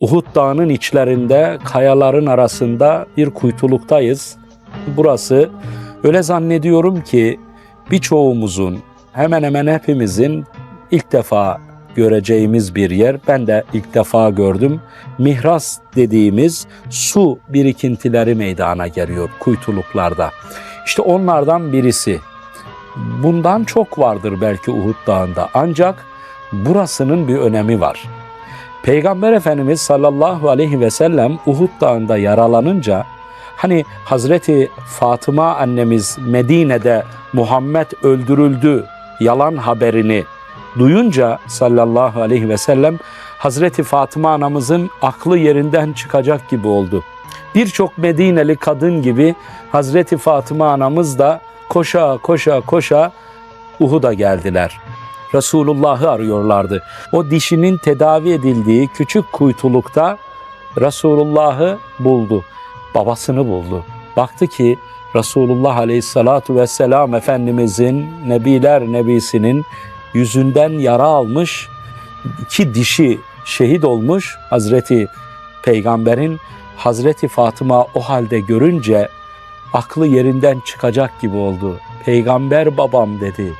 Uhud Dağı'nın içlerinde, kayaların arasında bir kuytuluktayız. Burası öyle zannediyorum ki birçoğumuzun, hemen hemen hepimizin ilk defa göreceğimiz bir yer. Ben de ilk defa gördüm. Mihras dediğimiz su birikintileri meydana geliyor kuytuluklarda. İşte onlardan birisi. Bundan çok vardır belki Uhud Dağı'nda. Ancak burasının bir önemi var. Peygamber Efendimiz sallallahu aleyhi ve sellem Uhud Dağı'nda yaralanınca hani Hazreti Fatıma annemiz Medine'de Muhammed öldürüldü yalan haberini duyunca sallallahu aleyhi ve sellem Hazreti Fatıma anamızın aklı yerinden çıkacak gibi oldu. Birçok Medineli kadın gibi Hazreti Fatıma anamız da koşa koşa koşa Uhud'a geldiler. Resulullah'ı arıyorlardı. O dişinin tedavi edildiği küçük kuytulukta Resulullah'ı buldu. Babasını buldu. Baktı ki Resulullah Aleyhissalatu Vesselam Efendimizin, Nebiler Nebisinin yüzünden yara almış, iki dişi şehit olmuş Hazreti Peygamber'in Hazreti Fatıma o halde görünce aklı yerinden çıkacak gibi oldu. Peygamber babam dedi.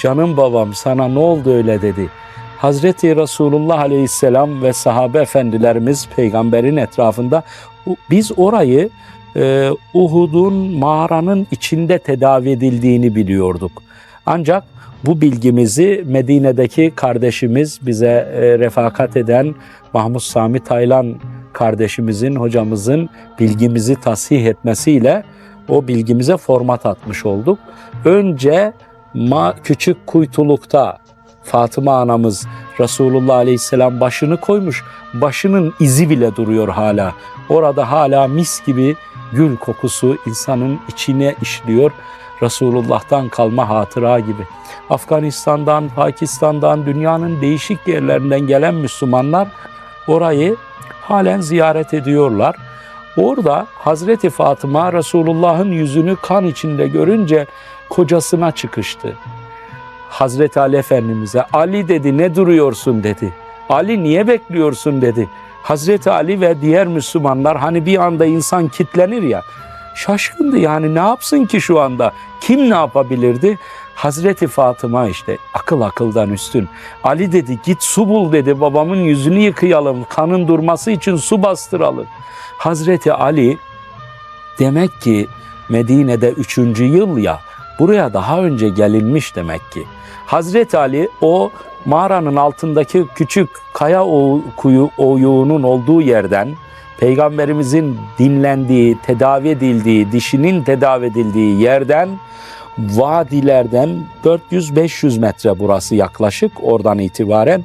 Canım babam sana ne oldu öyle dedi. Hazreti Resulullah Aleyhisselam ve sahabe efendilerimiz peygamberin etrafında biz orayı e, Uhud'un mağaranın içinde tedavi edildiğini biliyorduk. Ancak bu bilgimizi Medine'deki kardeşimiz bize e, refakat eden Mahmut Sami Taylan kardeşimizin, hocamızın bilgimizi tasih etmesiyle o bilgimize format atmış olduk. Önce ma küçük kuytulukta Fatıma anamız Resulullah Aleyhisselam başını koymuş. Başının izi bile duruyor hala. Orada hala mis gibi gül kokusu insanın içine işliyor. Resulullah'tan kalma hatıra gibi. Afganistan'dan, Pakistan'dan, dünyanın değişik yerlerinden gelen Müslümanlar orayı halen ziyaret ediyorlar. Orada Hazreti Fatıma Resulullah'ın yüzünü kan içinde görünce kocasına çıkıştı. Hazreti Ali Efendimiz'e Ali dedi ne duruyorsun dedi. Ali niye bekliyorsun dedi. Hazreti Ali ve diğer Müslümanlar hani bir anda insan kitlenir ya şaşkındı yani ne yapsın ki şu anda? Kim ne yapabilirdi? Hazreti Fatıma işte akıl akıldan üstün. Ali dedi git su bul dedi babamın yüzünü yıkayalım kanın durması için su bastıralım. Hazreti Ali demek ki Medine'de üçüncü yıl ya buraya daha önce gelinmiş demek ki. Hazreti Ali o mağaranın altındaki küçük kaya kuyu oyuğunun olduğu yerden peygamberimizin dinlendiği, tedavi edildiği, dişinin tedavi edildiği yerden vadilerden 400-500 metre burası yaklaşık oradan itibaren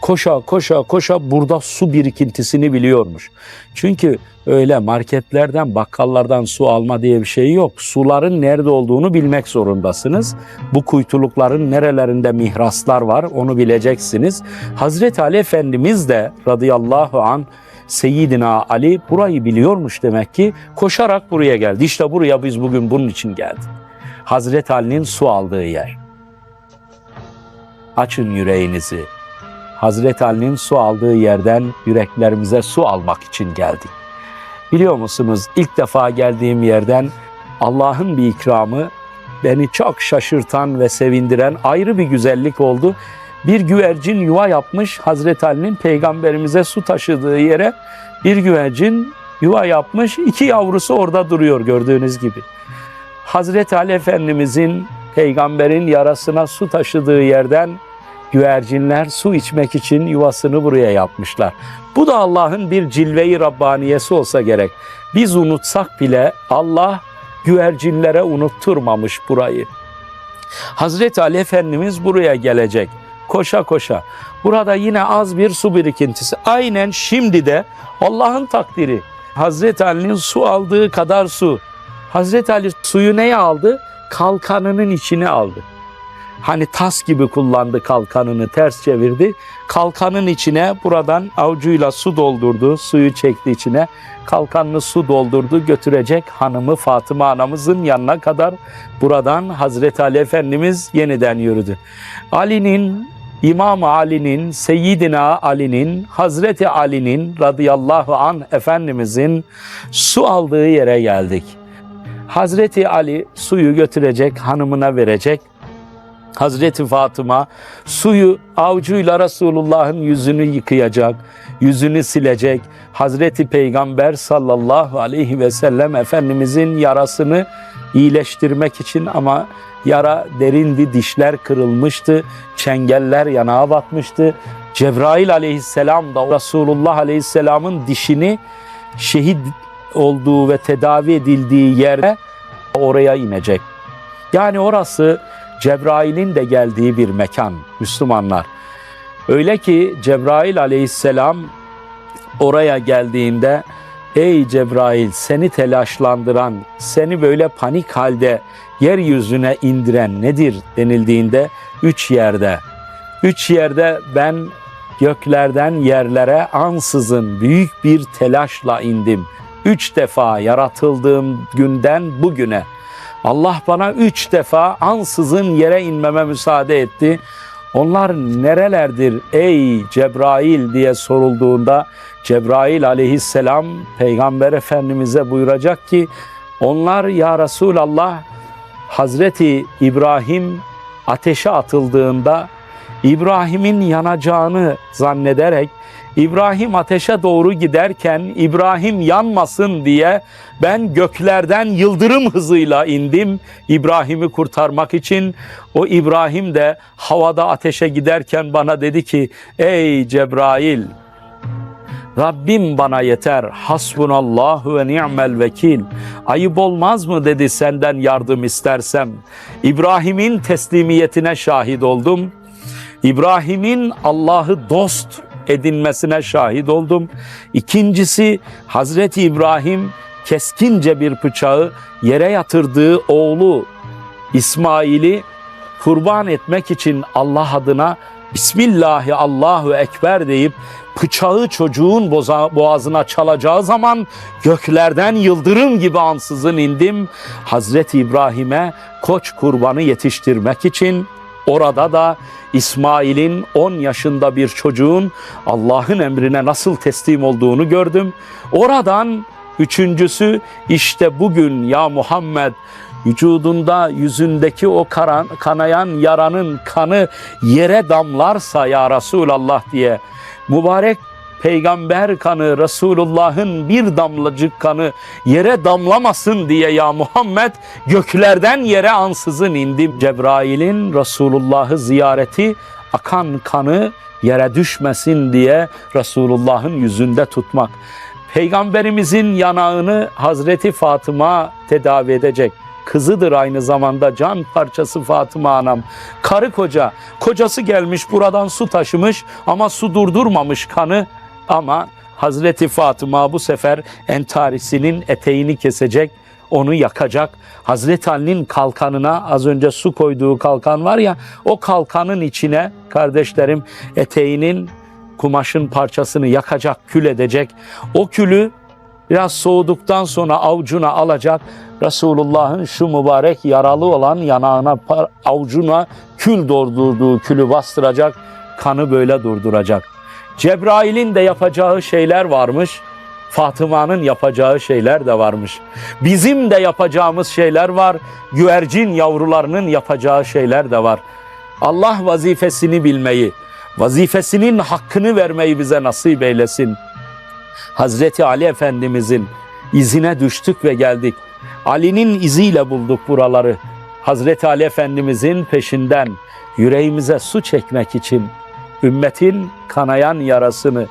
koşa koşa koşa burada su birikintisini biliyormuş. Çünkü öyle marketlerden, bakkallardan su alma diye bir şey yok. Suların nerede olduğunu bilmek zorundasınız. Bu kuytulukların nerelerinde mihraslar var onu bileceksiniz. Hazreti Ali Efendimiz de radıyallahu an Seyyidina Ali burayı biliyormuş demek ki koşarak buraya geldi. İşte buraya biz bugün bunun için geldik. Hazreti Ali'nin su aldığı yer. Açın yüreğinizi. Hazreti Ali'nin su aldığı yerden yüreklerimize su almak için geldik. Biliyor musunuz ilk defa geldiğim yerden Allah'ın bir ikramı beni çok şaşırtan ve sevindiren ayrı bir güzellik oldu. Bir güvercin yuva yapmış Hazreti Ali'nin peygamberimize su taşıdığı yere bir güvercin yuva yapmış iki yavrusu orada duruyor gördüğünüz gibi. Hazreti Ali Efendimizin peygamberin yarasına su taşıdığı yerden güvercinler su içmek için yuvasını buraya yapmışlar. Bu da Allah'ın bir cilve-i Rabbaniyesi olsa gerek. Biz unutsak bile Allah güvercinlere unutturmamış burayı. Hazreti Ali Efendimiz buraya gelecek koşa koşa. Burada yine az bir su birikintisi. Aynen şimdi de Allah'ın takdiri. Hazreti Ali'nin su aldığı kadar su. Hazreti Ali suyu neye aldı? Kalkanının içine aldı. Hani tas gibi kullandı kalkanını ters çevirdi. Kalkanın içine buradan avucuyla su doldurdu. Suyu çekti içine. Kalkanını su doldurdu götürecek hanımı Fatıma anamızın yanına kadar buradan Hazreti Ali Efendimiz yeniden yürüdü. Ali'nin İmam Ali'nin, Seyyidina Ali'nin, Hazreti Ali'nin radıyallahu an Efendimizin su aldığı yere geldik. Hazreti Ali suyu götürecek, hanımına verecek. Hazreti Fatıma suyu avucuyla Resulullah'ın yüzünü yıkayacak, yüzünü silecek. Hazreti Peygamber sallallahu aleyhi ve sellem Efendimizin yarasını iyileştirmek için ama yara derindi, dişler kırılmıştı, çengeller yanağa batmıştı. Cebrail aleyhisselam da Resulullah aleyhisselamın dişini şehit olduğu ve tedavi edildiği yere oraya inecek. Yani orası Cebrail'in de geldiği bir mekan Müslümanlar. Öyle ki Cebrail aleyhisselam oraya geldiğinde Ey Cebrail seni telaşlandıran, seni böyle panik halde yeryüzüne indiren nedir denildiğinde üç yerde. Üç yerde ben göklerden yerlere ansızın büyük bir telaşla indim. Üç defa yaratıldığım günden bugüne Allah bana üç defa ansızın yere inmeme müsaade etti. Onlar nerelerdir ey Cebrail diye sorulduğunda Cebrail aleyhisselam Peygamber Efendimiz'e buyuracak ki onlar ya Resulallah Hazreti İbrahim ateşe atıldığında İbrahim'in yanacağını zannederek İbrahim ateşe doğru giderken İbrahim yanmasın diye ben göklerden yıldırım hızıyla indim İbrahim'i kurtarmak için. O İbrahim de havada ateşe giderken bana dedi ki ey Cebrail Rabbim bana yeter. Hasbunallahu ve ni'mel vekil. Ayıp olmaz mı dedi senden yardım istersem. İbrahim'in teslimiyetine şahit oldum. İbrahim'in Allah'ı dost edinmesine şahit oldum. İkincisi Hazreti İbrahim keskince bir bıçağı yere yatırdığı oğlu İsmail'i kurban etmek için Allah adına Bismillahi Allahu Ekber deyip bıçağı çocuğun boğazına çalacağı zaman göklerden yıldırım gibi ansızın indim. Hazreti İbrahim'e koç kurbanı yetiştirmek için orada da İsmail'in 10 yaşında bir çocuğun Allah'ın emrine nasıl teslim olduğunu gördüm. Oradan üçüncüsü işte bugün ya Muhammed vücudunda yüzündeki o karan, kanayan yaranın kanı yere damlarsa ya Resulallah diye mübarek peygamber kanı Resulullah'ın bir damlacık kanı yere damlamasın diye ya Muhammed göklerden yere ansızın indim. Cebrail'in Resulullah'ı ziyareti akan kanı yere düşmesin diye Resulullah'ın yüzünde tutmak. Peygamberimizin yanağını Hazreti Fatıma tedavi edecek kızıdır aynı zamanda can parçası Fatıma anam. Karı koca, kocası gelmiş buradan su taşımış ama su durdurmamış kanı ama Hazreti Fatıma bu sefer entarisinin eteğini kesecek, onu yakacak. Hazreti Ali'nin kalkanına az önce su koyduğu kalkan var ya o kalkanın içine kardeşlerim eteğinin kumaşın parçasını yakacak, kül edecek. O külü biraz soğuduktan sonra avucuna alacak. Resulullah'ın şu mübarek yaralı olan yanağına, avucuna kül doldurduğu külü bastıracak. Kanı böyle durduracak. Cebrail'in de yapacağı şeyler varmış. Fatıma'nın yapacağı şeyler de varmış. Bizim de yapacağımız şeyler var. Güvercin yavrularının yapacağı şeyler de var. Allah vazifesini bilmeyi, vazifesinin hakkını vermeyi bize nasip eylesin. Hazreti Ali Efendimizin izine düştük ve geldik. Ali'nin iziyle bulduk buraları. Hazreti Ali Efendimizin peşinden yüreğimize su çekmek için ümmetin kanayan yarasını,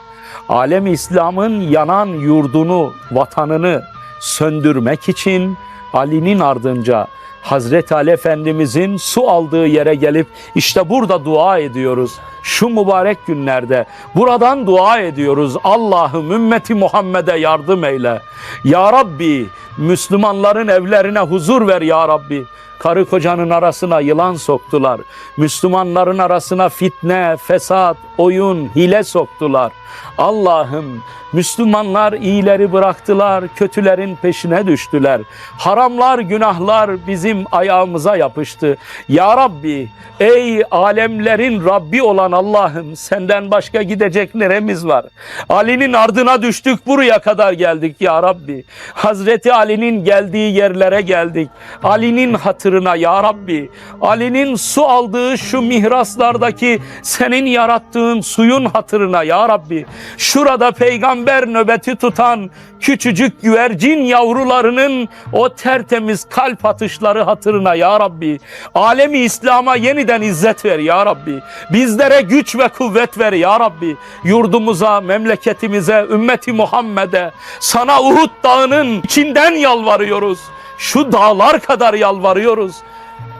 alem İslam'ın yanan yurdunu, vatanını söndürmek için Ali'nin ardınca Hazreti Ali Efendimizin su aldığı yere gelip işte burada dua ediyoruz. Şu mübarek günlerde buradan dua ediyoruz. Allah'ım ümmeti Muhammed'e yardım eyle. Ya Rabbi Müslümanların evlerine huzur ver ya Rabbi. Karı kocanın arasına yılan soktular. Müslümanların arasına fitne, fesat, oyun, hile soktular. Allah'ım Müslümanlar iyileri bıraktılar, kötülerin peşine düştüler. Haramlar, günahlar bizim ayağımıza yapıştı. Ya Rabbi, ey alemlerin Rabbi olan Allah'ım senden başka gidecek neremiz var? Ali'nin ardına düştük buraya kadar geldik ya Rabbi. Hazreti Ali'nin geldiği yerlere geldik. Ali'nin hatırına ya Rabbi. Ali'nin su aldığı şu mihraslardaki senin yarattığın suyun hatırına ya Rabbi. Şurada peygamber nöbeti tutan küçücük güvercin yavrularının o tertemiz kalp atışları hatırına ya Rabbi. Alemi İslam'a yeniden izzet ver ya Rabbi. Bizlere güç ve kuvvet ver ya Rabbi. Yurdumuza, memleketimize, ümmeti Muhammed'e, sana Uhud dağının içinden yalvarıyoruz. Şu dağlar kadar yalvarıyoruz.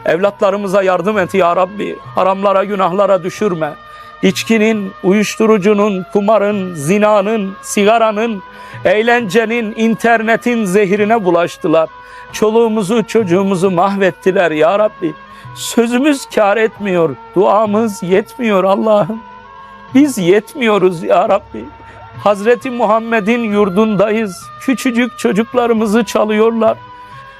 Evlatlarımıza yardım et ya Rabbi. Haramlara, günahlara düşürme. İçkinin, uyuşturucunun, kumarın, zinanın, sigaranın, eğlencenin, internetin zehrine bulaştılar. Çoluğumuzu, çocuğumuzu mahvettiler ya Rabbi. Sözümüz kar etmiyor, duamız yetmiyor Allah'ım. Biz yetmiyoruz ya Rabbi. Hazreti Muhammed'in yurdundayız. Küçücük çocuklarımızı çalıyorlar.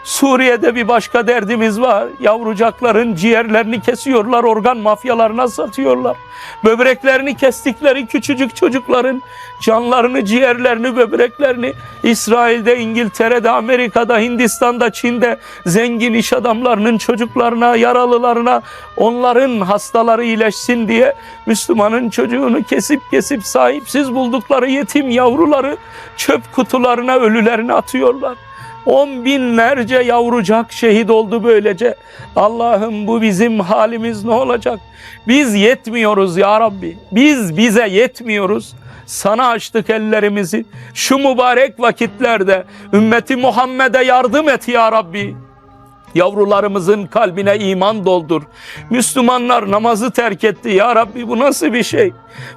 Suriye'de bir başka derdimiz var. Yavrucakların ciğerlerini kesiyorlar, organ mafyalarına satıyorlar. Böbreklerini kestikleri küçücük çocukların canlarını, ciğerlerini, böbreklerini İsrail'de, İngiltere'de, Amerika'da, Hindistan'da, Çin'de zengin iş adamlarının çocuklarına, yaralılarına onların hastaları iyileşsin diye Müslümanın çocuğunu kesip kesip sahipsiz buldukları yetim yavruları çöp kutularına, ölülerine atıyorlar. On binlerce yavrucak şehit oldu böylece. Allah'ım bu bizim halimiz ne olacak? Biz yetmiyoruz ya Rabbi. Biz bize yetmiyoruz. Sana açtık ellerimizi. Şu mübarek vakitlerde ümmeti Muhammed'e yardım et ya Rabbi. Yavrularımızın kalbine iman doldur. Müslümanlar namazı terk etti. Ya Rabbi bu nasıl bir şey?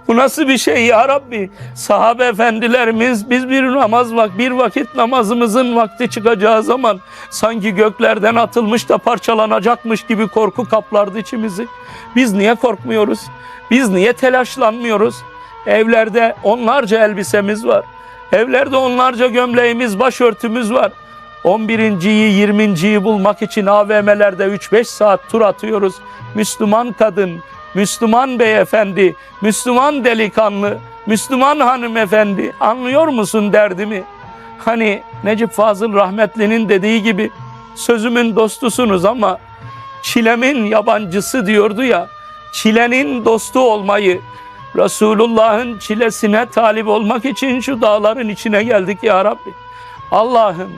Bu nasıl bir şey ya Rabbi? Sahabe efendilerimiz biz bir namaz vak bir vakit namazımızın vakti çıkacağı zaman sanki göklerden atılmış da parçalanacakmış gibi korku kaplardı içimizi. Biz niye korkmuyoruz? Biz niye telaşlanmıyoruz? Evlerde onlarca elbisemiz var. Evlerde onlarca gömleğimiz, başörtümüz var. 11.yi 20.yi bulmak için AVM'lerde 3-5 saat tur atıyoruz. Müslüman kadın, Müslüman beyefendi, Müslüman delikanlı, Müslüman hanımefendi anlıyor musun derdimi? Hani Necip Fazıl rahmetlinin dediği gibi sözümün dostusunuz ama çilemin yabancısı diyordu ya. Çilenin dostu olmayı, Resulullah'ın çilesine talip olmak için şu dağların içine geldik ya Rabbi. Allah'ım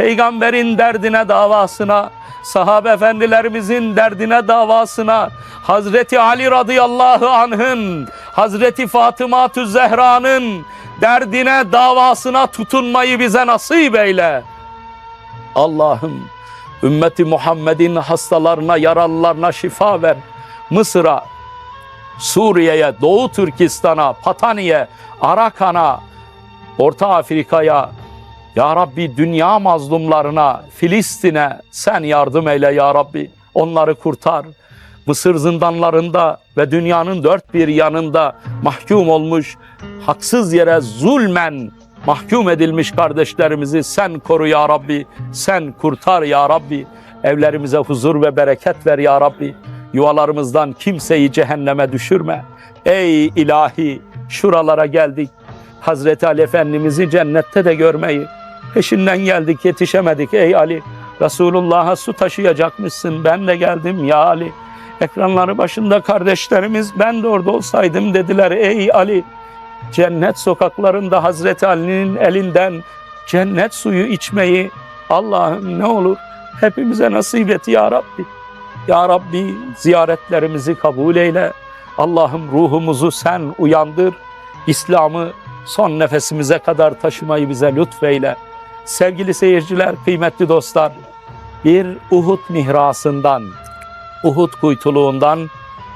peygamberin derdine davasına, sahabe efendilerimizin derdine davasına, Hazreti Ali radıyallahu anh'ın, Hazreti Fatıma Zehra'nın derdine davasına tutunmayı bize nasip eyle. Allah'ım ümmeti Muhammed'in hastalarına, yaralılarına şifa ver. Mısır'a, Suriye'ye, Doğu Türkistan'a, Patani'ye, Arakan'a, Orta Afrika'ya, ya Rabbi dünya mazlumlarına, Filistin'e sen yardım eyle ya Rabbi. Onları kurtar. Mısır zindanlarında ve dünyanın dört bir yanında mahkum olmuş, haksız yere zulmen mahkum edilmiş kardeşlerimizi sen koru ya Rabbi. Sen kurtar ya Rabbi. Evlerimize huzur ve bereket ver ya Rabbi. Yuvalarımızdan kimseyi cehenneme düşürme. Ey ilahi şuralara geldik. Hazreti Ali Efendimiz'i cennette de görmeyi. Peşinden geldik yetişemedik ey Ali. Resulullah'a su taşıyacakmışsın ben de geldim ya Ali. Ekranları başında kardeşlerimiz ben de orada olsaydım dediler ey Ali. Cennet sokaklarında Hazreti Ali'nin elinden cennet suyu içmeyi Allah'ım ne olur hepimize nasip et ya Rabbi. Ya Rabbi ziyaretlerimizi kabul eyle. Allah'ım ruhumuzu sen uyandır. İslam'ı son nefesimize kadar taşımayı bize lütfeyle. Sevgili seyirciler, kıymetli dostlar, bir Uhud mihrasından, Uhud kuytuluğundan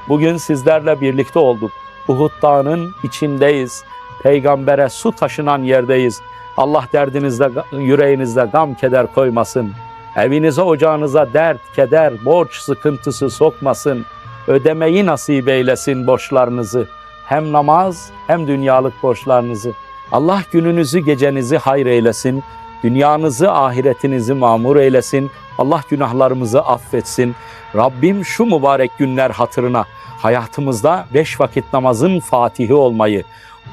bugün sizlerle birlikte olduk. Uhud dağının içindeyiz. Peygambere su taşınan yerdeyiz. Allah derdinizde, yüreğinizde gam keder koymasın. Evinize ocağınıza dert, keder, borç sıkıntısı sokmasın. Ödemeyi nasip eylesin borçlarınızı. hem namaz hem dünyalık borçlarınızı. Allah gününüzü gecenizi hayır eylesin. Dünyanızı ahiretinizi mamur eylesin. Allah günahlarımızı affetsin. Rabbim şu mübarek günler hatırına hayatımızda beş vakit namazın fatihi olmayı,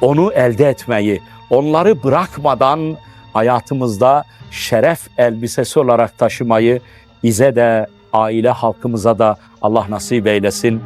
onu elde etmeyi, onları bırakmadan hayatımızda şeref elbisesi olarak taşımayı bize de aile halkımıza da Allah nasip eylesin.